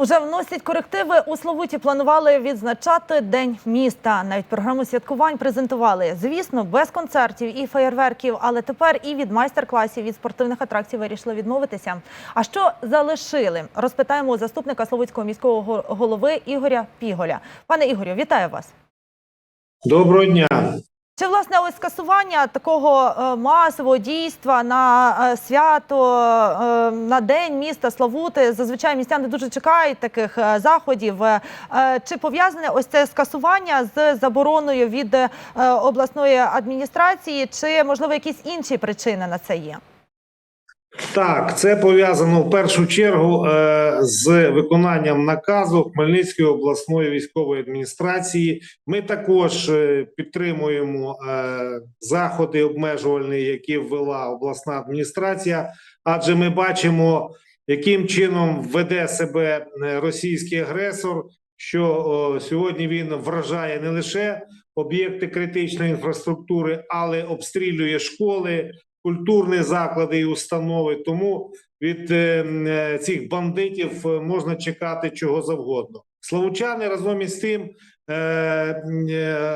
Уже вносять корективи у Славуті. Планували відзначати день міста. Навіть програму святкувань презентували. Звісно, без концертів і феєрверків, але тепер і від майстер-класів від спортивних атракцій вирішили відмовитися. А що залишили? Розпитаємо у заступника Славутського міського голови Ігоря Піголя. Пане Ігорю, вітаю вас. Доброго дня. Чи власне ось скасування такого е, масового дійства на е, свято е, на день міста Славути? Зазвичай містяни дуже чекають таких заходів. Чи пов'язане ось це скасування з забороною від обласної адміністрації, чи можливо якісь інші причини на це є? Так, це пов'язано в першу чергу е, з виконанням наказу Хмельницької обласної військової адміністрації. Ми також е, підтримуємо е, заходи обмежувальні, які ввела обласна адміністрація, адже ми бачимо, яким чином веде себе е, російський агресор. Що о, сьогодні він вражає не лише об'єкти критичної інфраструктури, але обстрілює школи, культурні заклади і установи. Тому від е, е, цих бандитів е, можна чекати чого завгодно. Славучани разом із тим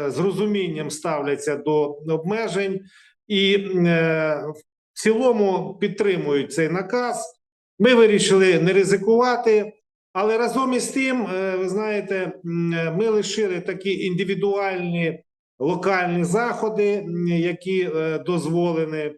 з розумінням ставляться до обмежень і в цілому підтримують цей наказ. Ми вирішили не ризикувати. Але разом із тим, ви знаєте, ми лишили такі індивідуальні локальні заходи, які дозволені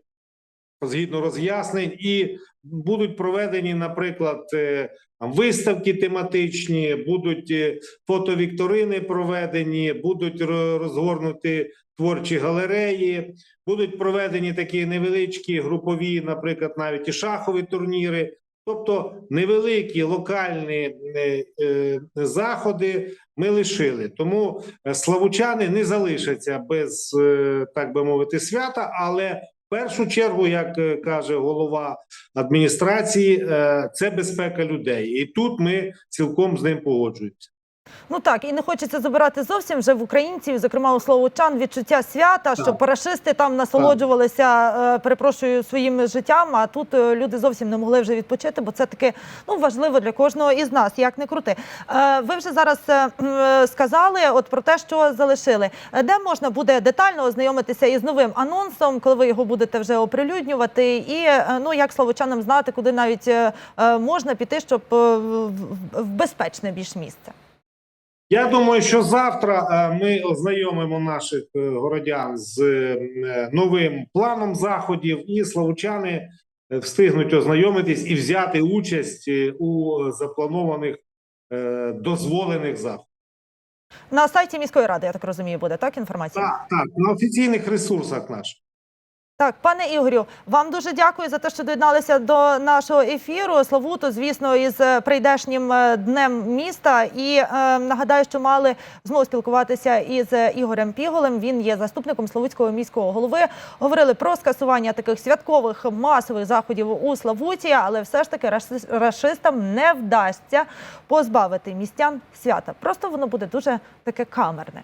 згідно роз'яснень, і будуть проведені, наприклад, е, виставки тематичні, будуть е, фотовікторини проведені, будуть ро- розгорнуті творчі галереї, будуть проведені такі невеличкі групові, наприклад, навіть і шахові турніри. Тобто невеликі локальні е, е, заходи ми лишили. Тому славучани не залишаться без, е, так би мовити, свята, але першу чергу, як е, каже голова адміністрації, е, це безпека людей. І тут ми цілком з ним погоджуємося. Ну так, і не хочеться забирати зовсім вже в українців, зокрема у словочан, відчуття свята, що парашисти там насолоджувалися, е, перепрошую, своїм життям. А тут е, люди зовсім не могли вже відпочити, бо це таки ну важливо для кожного із нас, як не крути. Е, Ви вже зараз сказали от про те, що залишили. Де можна буде детально ознайомитися із новим анонсом, коли ви його будете вже оприлюднювати, і ну як словочанам знати, куди навіть можна піти, щоб в безпечне більш місце. Я думаю, що завтра е, ми ознайомимо наших е, городян з е, новим планом заходів, і славучани встигнуть ознайомитись і взяти участь у запланованих дозволених заходах. На сайті міської ради, я так розумію, буде так інформація. Так, так, на офіційних ресурсах наших. Так, пане Ігорю, вам дуже дякую за те, що доєдналися до нашого ефіру. Славуту, звісно, із е, прийдешнім е, днем міста. І е, нагадаю, що мали знову спілкуватися із е, Ігорем Піголем. Він є заступником Славутського міського голови. Говорили про скасування таких святкових масових заходів у Славуті, але все ж таки раши- рашистам не вдасться позбавити містян свята. Просто воно буде дуже таке камерне.